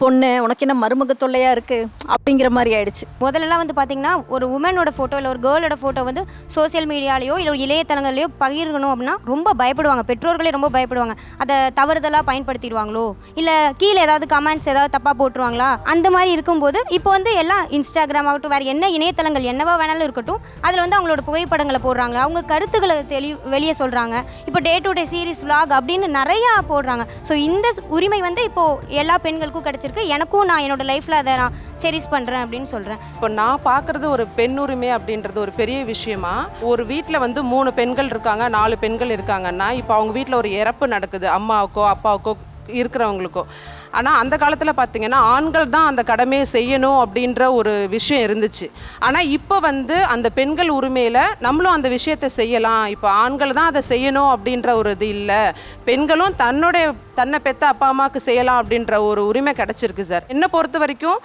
பொண்ணு உனக்கு என்ன மருமக தொல்லையாக இருக்குது அப்படிங்கிற மாதிரி ஆயிடுச்சு. முதல்லலாம் வந்து பார்த்தீங்கன்னா ஒரு உமனோட ஃபோட்டோ இல்லை ஒரு கேர்ளோட ஃபோட்டோ வந்து சோஷியல் மீடியாலேயோ இல்லை ஒரு இளையதளங்களையோ பகிர்கணும் அப்படின்னா ரொம்ப பயப்படுவாங்க. பெற்றோர்களே ரொம்ப பயப்படுவாங்க. அதை தவறுதலாக பயன்படுத்திடுவாங்களோ? இல்லை கீழே ஏதாவது கமெண்ட்ஸ் ஏதாவது தப்பாக போட்டுருவாங்களா? அந்த மாதிரி இருக்கும்போது இப்போ வந்து எல்லாம் இன்ஸ்டாகிராம் ஆகட்டும் வேறு என்ன இணையதளங்கள் என்னவா வேணாலும் இருக்கட்டும் அதில் வந்து அவங்களோட புகைப்படங்களை போடுறாங்க. அவங்க கருத்துக்களை தெளி வெளியே சொல்கிறாங்க இப்போ day to day series vlog அப்படின்னு நிறையா போடுறாங்க. ஸோ இந்த ஸ்- உரிமை வந்து இப்போது எல்லா பெண்களுக்கும் கிடச்சிருக்கு. எனக்கும் நான் என்னோட லைஃப்பில் அதை நான் செரிஸ் பண்ணுறேன் அப்படின்னு சொல்கிறேன் இப்போ நான் பார்க்குறது ஒரு பெண் உரிமை அப்படின்றது ஒரு பெரிய விஷயமா? ஒரு வீட்டில் வந்து மூணு பெண்கள் இருக்காங்க நாலு பெண்கள் இருக்காங்கன்னா இப்போ அவங்க வீட்டில் ஒரு இறப்பு நடக்குது. அம்மாவுக்கோ அப்பாவுக்கோ இருக்கிறவங்களுக்கோ. ஆனால் அந்த காலத்தில் பார்த்தீங்கன்னா ஆண்கள் தான் அந்த கடமையை செய்யணும் அப்படின்ற ஒரு விஷயம் இருந்துச்சு. ஆனால் இப்போ வந்து அந்த பெண்கள் உரிமையில் நம்மளும் அந்த விஷயத்தை செய்யலாம். இப்போ ஆண்கள் தான் அதை செய்யணும் அப்படின்ற ஒரு இது இல்லை. பெண்களும் தன்னுடைய தன்னை பெற்ற அப்பா அம்மாவுக்கு செய்யலாம் அப்படின்ற ஒரு உரிமை கிடச்சிருக்கு சார். என்னை பொறுத்த வரைக்கும்